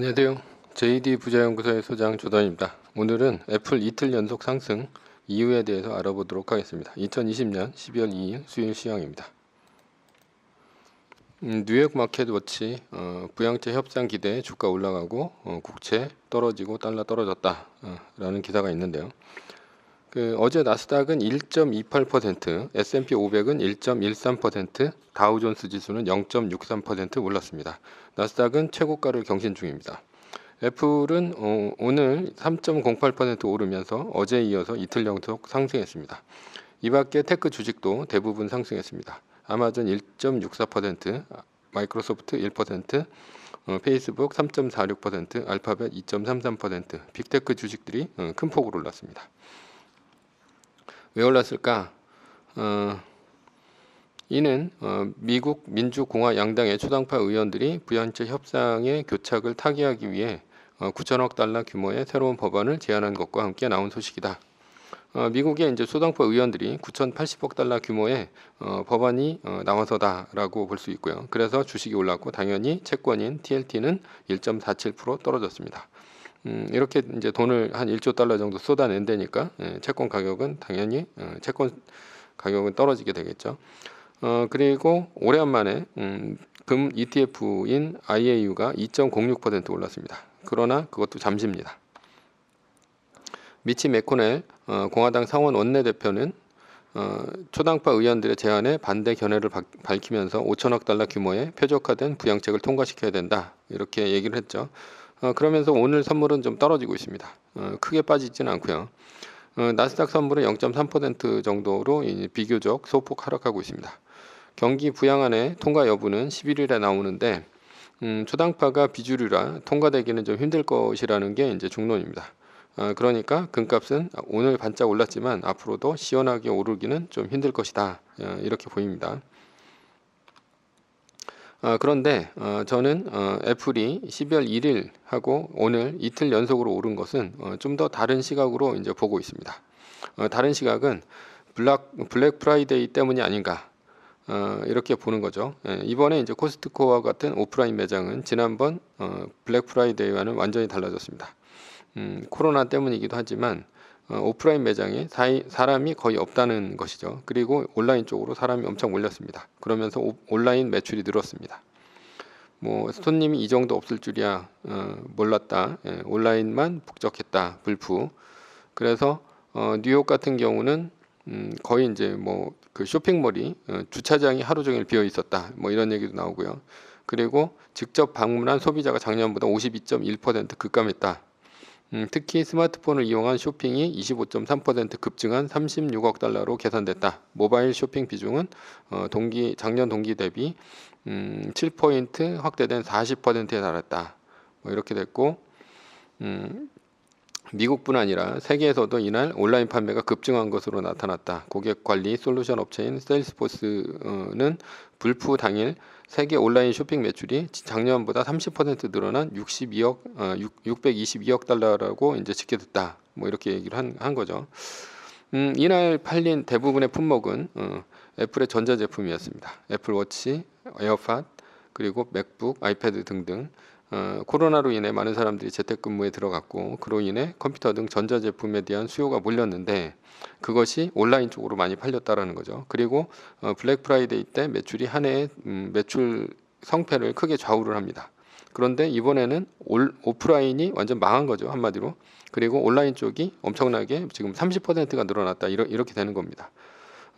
안녕하세요. JD 부자연구소의 소장 조던입니다. 오늘은 애플 이틀 연속 상승 이유에 대해서 알아보도록 하겠습니다. 2020년 12월 2일 수요일 시황입니다. 음, 뉴욕 마켓 워치 어, 부양체 협상 기대에 주가 올라가고 어, 국채 떨어지고 달러 떨어졌다 어, 라는 기사가 있는데요. 그 어제 나스닥은 1.28%, S&P 500은 1.13%, 다우존스 지수는 0.63% 올랐습니다. 나스닥은 최고가를 경신 중입니다. 애플은 어, 오늘 3.08% 오르면서 어제 이어서 이틀 연속 상승했습니다. 이 밖에 테크 주식도 대부분 상승했습니다. 아마존 1.64%, 마이크로소프트 1%, 어, 페이스북 3.46%, 알파벳 2.33%, 빅테크 주식들이 어, 큰 폭으로 올랐습니다. 왜 올랐을까? 어, 이는 어, 미국 민주공화 양당의 초당파 의원들이 부연체 협상의 교착을 타개하기 위해 어, 9천억 달러 규모의 새로운 법안을 제안한 것과 함께 나온 소식이다. 어, 미국의 이제 소당파 의원들이 9,080억 달러 규모의 어, 법안이 어, 나와서다라고 볼 수 있고요. 그래서 주식이 올랐고 당연히 채권인 TLT는 1.47% 떨어졌습니다. 음, 이렇게 이제 돈을 한 1조 달러 정도 쏟아낸 다니까 예, 채권 가격은 당연히 어, 채권 가격은 떨어지게 되겠죠. 어, 그리고 오래간만에 음, 금 ETF인 IAU가 2.06% 올랐습니다. 그러나 그것도 잠시입니다. 미치 메코넬 어, 공화당 상원 원내대표는 어, 초당파 의원들의 제안에 반대 견해를 바, 밝히면서 5천억 달러 규모의 표적화된 부양책을 통과시켜야 된다 이렇게 얘기를 했죠. 어, 그러면서 오늘 선물은 좀 떨어지고 있습니다. 어, 크게 빠지지는 않고요. 어, 나스닥 선물은 0.3% 정도로 비교적 소폭 하락하고 있습니다. 경기 부양안의 통과 여부는 11일에 나오는데 음, 초당파가 비주류라 통과되기는 좀 힘들 것이라는 게 이제 중론입니다. 어, 그러니까 금값은 오늘 반짝 올랐지만 앞으로도 시원하게 오르기는 좀 힘들 것이다 어, 이렇게 보입니다. 어, 그런데 어, 저는 어, 애플이 12월 1일 하고 오늘 이틀 연속으로 오른 것은 어, 좀더 다른 시각으로 이제 보고 있습니다. 어, 다른 시각은 블락, 블랙 프라이데이 때문이 아닌가 어, 이렇게 보는 거죠. 예, 이번에 이제 코스트코와 같은 오프라인 매장은 지난번 어, 블랙 프라이데이와는 완전히 달라졌습니다. 음, 코로나 때문이기도 하지만 어, 오프라인 매장에 사람이 거의 없다는 것이죠. 그리고 온라인 쪽으로 사람이 엄청 몰렸습니다. 그러면서 오, 온라인 매출이 늘었습니다. 뭐 손님이 이 정도 없을 줄이야 어, 몰랐다. 예, 온라인만 북적했다. 불프. 그래서 어, 뉴욕 같은 경우는 음, 거의 이제 뭐 그 쇼핑몰이 어, 주차장이 하루 종일 비어 있었다. 뭐 이런 얘기도 나오고요. 그리고 직접 방문한 소비자가 작년보다 52.1% 급감했다. 음, 특히 스마트폰을 이용한 쇼핑이 25.3% 급증한 36억 달러로 계산됐다. 모바일 쇼핑 비중은 어, 동기 작년 동기 대비 음, 7포인트 확대된 40%에 달했다. 뭐 이렇게 됐고 음, 미국뿐 아니라 세계에서도 이날 온라인 판매가 급증한 것으로 나타났다. 고객 관리 솔루션 업체인 세일스포스는 불프 당일 세계 온라인 쇼핑 매출이 작년보다 30% 늘어난 62억 어, 6, 622억 달러라고 이제 집계됐다. 뭐 이렇게 얘기를 한, 한 거죠. 음, 이날 팔린 대부분의 품목은 어, 애플의 전자 제품이었습니다. 애플 워치, 에어팟, 그리고 맥북, 아이패드 등등 어, 코로나로 인해 많은 사람들이 재택근무에 들어갔고 그로 인해 컴퓨터 등 전자제품에 대한 수요가 몰렸는데 그것이 온라인 쪽으로 많이 팔렸다라는 거죠. 그리고 어, 블랙 프라이데이 때 매출이 한 해의 음, 매출 성패를 크게 좌우를 합니다. 그런데 이번에는 올, 오프라인이 완전 망한 거죠 한마디로. 그리고 온라인 쪽이 엄청나게 지금 30%가 늘어났다 이러, 이렇게 되는 겁니다.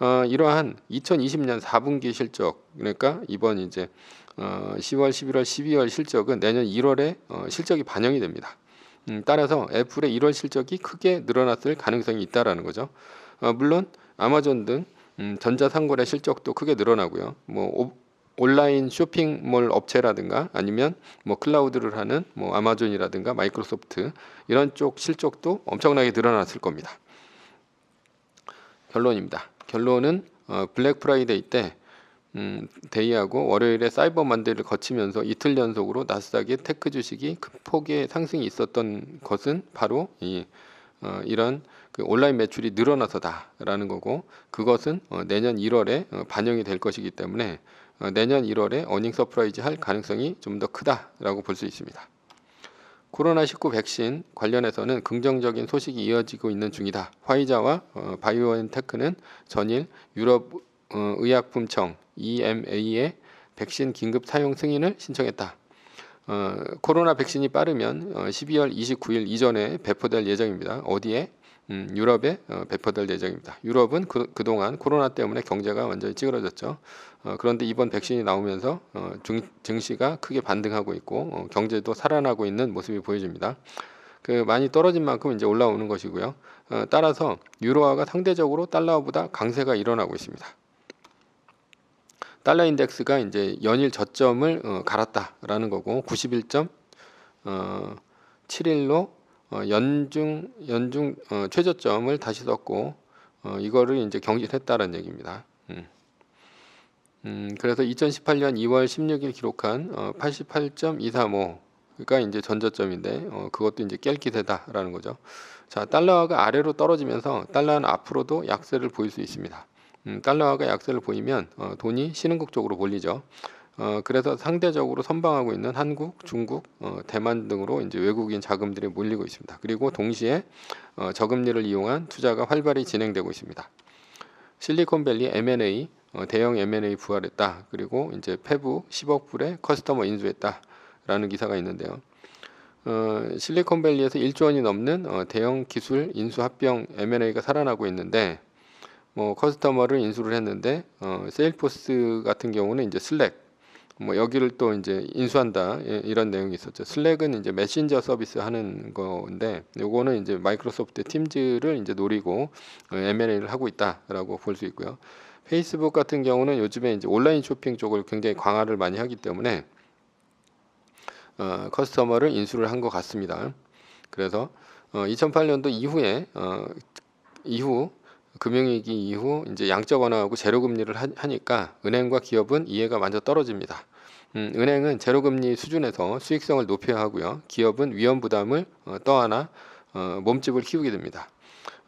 어, 이러한 2020년 4분기 실적 그러니까 이번 이제 어, 10월, 11월, 12월 실적은 내년 1월에 어, 실적이 반영이 됩니다. 음, 따라서 애플의 1월 실적이 크게 늘어났을 가능성이 있다라는 거죠. 어, 물론 아마존 등 음, 전자상거래 실적도 크게 늘어나고요. 뭐 오, 온라인 쇼핑몰 업체라든가 아니면 뭐 클라우드를 하는 뭐 아마존이라든가 마이크로소프트 이런 쪽 실적도 엄청나게 늘어났을 겁니다. 결론입니다. 결론은 어, 블랙 프라이데이 때 음, 데이하고 월요일에 사이버 만데이를 거치면서 이틀 연속으로 나스닥의 테크 주식이 큰 폭의 상승이 있었던 것은 바로 이 어, 이런 그 온라인 매출이 늘어나서다라는 거고 그것은 어, 내년 1월에 어, 반영이 될 것이기 때문에 어, 내년 1월에 어닝 서프라이즈 할 가능성이 좀 더 크다라고 볼 수 있습니다. 코로나19 백신 관련해서는 긍정적인 소식이 이어지고 있는 중이다. 화이자와 어, 바이오엔테크는 전일 유럽 어, 의약품청 EMA에 백신 긴급 사용 승인을 신청했다. 어, 코로나 백신이 빠르면 어, 12월 29일 이전에 배포될 예정입니다. 어디에? 음, 유럽에 어, 배포될 예정입니다. 유럽은 그, 그동안 코로나 때문에 경제가 완전히 찌그러졌죠. 어, 그런데 이번 백신이 나오면서 어, 증, 증시가 크게 반등하고 있고 어, 경제도 살아나고 있는 모습이 보여집니다. 그 많이 떨어진 만큼 이제 올라오는 것이고요. 어, 따라서 유로화가 상대적으로 달러보다 강세가 일어나고 있습니다. 달러 인덱스가 이제 연일 저점을 어, 갈았다라는 거고 91점 어, 7일로 어, 연중 연중 어, 최저점을 다시 썼고 어, 이거를 이제 경질했다는 얘기입니다. 음. 음, 그래서 2018년 2월 16일 기록한 어, 88.235가 이제 전저점인데 어, 그것도 이제 깰 기세다라는 거죠. 자, 달러가 아래로 떨어지면서 달러는 앞으로도 약세를 보일 수 있습니다. 음, 달러화가 약세를 보이면 어, 돈이 신흥국 쪽으로 몰리죠. 어, 그래서 상대적으로 선방하고 있는 한국, 중국, 어, 대만 등으로 이제 외국인 자금들이 몰리고 있습니다. 그리고 동시에 어, 저금리를 이용한 투자가 활발히 진행되고 있습니다. 실리콘밸리 M&A 어, 대형 M&A 부활했다. 그리고 이제 페부 10억 불의 커스터머 인수했다라는 기사가 있는데요. 어, 실리콘밸리에서 1조 원이 넘는 어, 대형 기술 인수 합병 M&A가 살아나고 있는데 뭐 커스터머를 인수를 했는데 어, 세일포스 같은 경우는 이제 슬랙 뭐 여기를 또 이제 인수한다 예, 이런 내용이 있었죠. 슬랙은 이제 메신저 서비스 하는 건데 요거는 이제 마이크로소프트 팀즈를 이제 노리고 어, M&A를 하고 있다라고 볼 수 있고요. 페이스북 같은 경우는 요즘에 이제 온라인 쇼핑 쪽을 굉장히 강화를 많이 하기 때문에 어, 커스터머를 인수를 한 것 같습니다. 그래서 어, 2008년도 이후에 어, 이후 금융위기 이후 이제 양적 완화하고 제로 금리를 하니까 은행과 기업은 이해가 완전 떨어집니다. 음, 은행은 제로 금리 수준에서 수익성을 높여야 하고요. 기업은 위험 부담을 어, 떠안아 어, 몸집을 키우게 됩니다.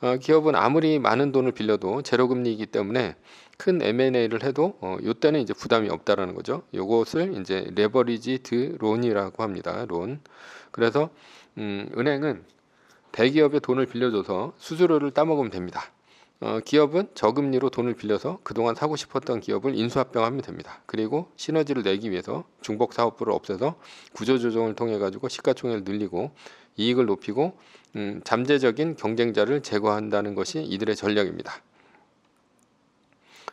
어, 기업은 아무리 많은 돈을 빌려도 제로 금리이기 때문에 큰 M&A를 해도 어, 요때는 이제 부담이 없다라는 거죠. 요것을 이제 레버리지 드 론이라고 합니다. 론. 그래서 음, 은행은 대기업에 돈을 빌려줘서 수수료를 따먹으면 됩니다. 어, 기업은 저금리로 돈을 빌려서 그동안 사고 싶었던 기업을 인수합병하면 됩니다. 그리고 시너지를 내기 위해서 중복 사업부를 없애서 구조조정을 통해 가지고 시가총액을 늘리고 이익을 높이고 음, 잠재적인 경쟁자를 제거한다는 것이 이들의 전략입니다.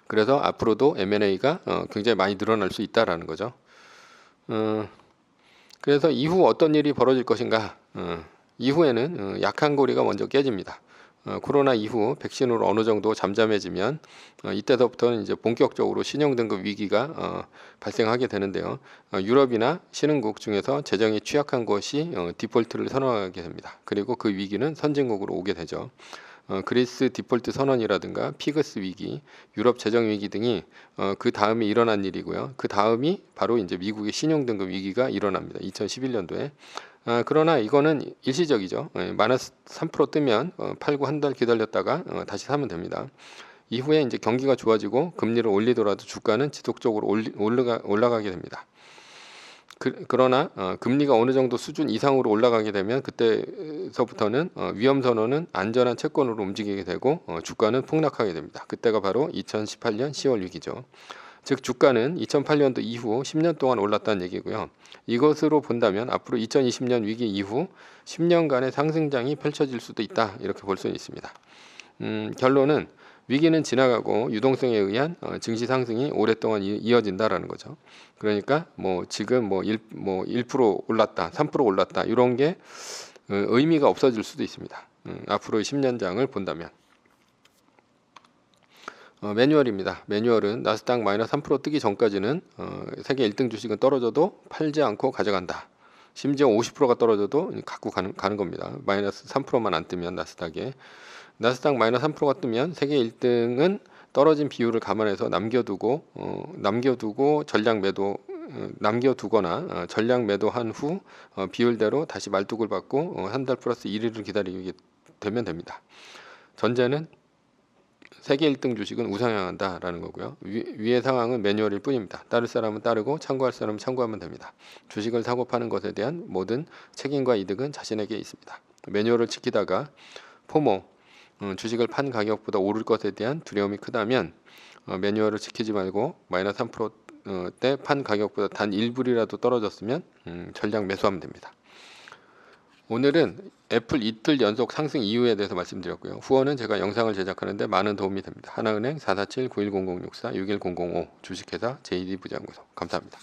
그래서 앞으로도 M&A가 어, 굉장히 많이 늘어날 수 있다라는 거죠. 어, 그래서 이후 어떤 일이 벌어질 것인가? 어, 이후에는 어, 약한 고리가 먼저 깨집니다. 어, 코로나 이후 백신으로 어느 정도 잠잠해지면 어, 이때서부터는 이제 본격적으로 신용 등급 위기가 어, 발생하게 되는데요. 어, 유럽이나 신흥국 중에서 재정이 취약한 어, 디폴트를 선언하게 됩니다. 그리고 그 위기는 선진국으로 오게 되죠. 어, 그리스 디폴트 선언이라든가 피그스 위기, 유럽 재정 위기 등이 어, 그 다음에 일어난 일이고요. 그 다음이 바로 이제 미국의 신용 등급 위기가 일어납니다. 2011년도에. 아, 그러나 이거는 일시적이죠. 예, 마이너스 3% 뜨면 어, 팔고 한 달 기다렸다가 어, 다시 사면 됩니다. 이후에 이제 경기가 좋아지고 금리를 올리더라도 주가는 지속적으로 올라가, 올라가게 됩니다. 그, 러나 어, 금리가 어느 정도 수준 이상으로 올라가게 되면 그때서부터는 어, 위험 선언은 안전한 채권으로 움직이게 되고 어, 주가는 폭락하게 됩니다. 그때가 바로 2018년 10월 위기죠. 즉 주가는 2008년도 이후 10년 동안 올랐다는 얘기고요. 이것으로 본다면 앞으로 2020년 위기 이후 10년간의 상승장이 펼쳐질 수도 있다 이렇게 볼수 있습니다. 음, 결론은 위기는 지나가고 유동성에 의한 어, 증시 상승이 오랫동안 이, 어진다라는 거죠. 그러니까 뭐 지금 뭐 1, 뭐1% 올랐다, 3% 올랐다 이런 게 어, 의미가 없어질 수도 있습니다. 음, 앞으로의 10년장을 본다면. 어, 매뉴얼입니다. 매뉴얼은 나스닥 마이너스 3% 뜨기 전까지는 어, 세계 1등 주식은 떨어져도 팔지 않고 가져간다. 심지어 50%가 떨어져도 갖고 가는, 가는 겁니다. 마이너스 3%만 안 뜨면 나스닥에 나스닥 마이너스 3%가 뜨면 세계 1등은 떨어진 비율을 감안해서 남겨두고 어, 남겨두고 전량 매도 어, 남겨두거나 어, 전량 매도한 후 어, 비율대로 다시 말뚝을 받고 어, 한달 플러스 1일을 기다리게 되면 됩니다. 전제는 세계 1등 주식은 우상향한다라는 거고요. 위, 위의 상황은 매뉴얼일 뿐입니다. 따를 사람은 따르고 참고할 사람은 참고하면 됩니다. 주식을 사고 파는 것에 대한 모든 책임과 이득은 자신에게 있습니다. 매뉴얼을 지키다가 포모 음, 주식을 판 가격보다 오를 것에 대한 두려움이 크다면 어, 매뉴얼을 지키지 말고 마이너스 3%대 판 가격보다 단 1불이라도 떨어졌으면 음, 전량 매수하면 됩니다. 오늘은 애플 이틀 연속 상승 이유에 대해서 말씀드렸고요. 후원은 제가 영상을 제작하는데 많은 도움이 됩니다. 하나은행 447-910064-61005 주식회사 JD 부장구소 감사합니다.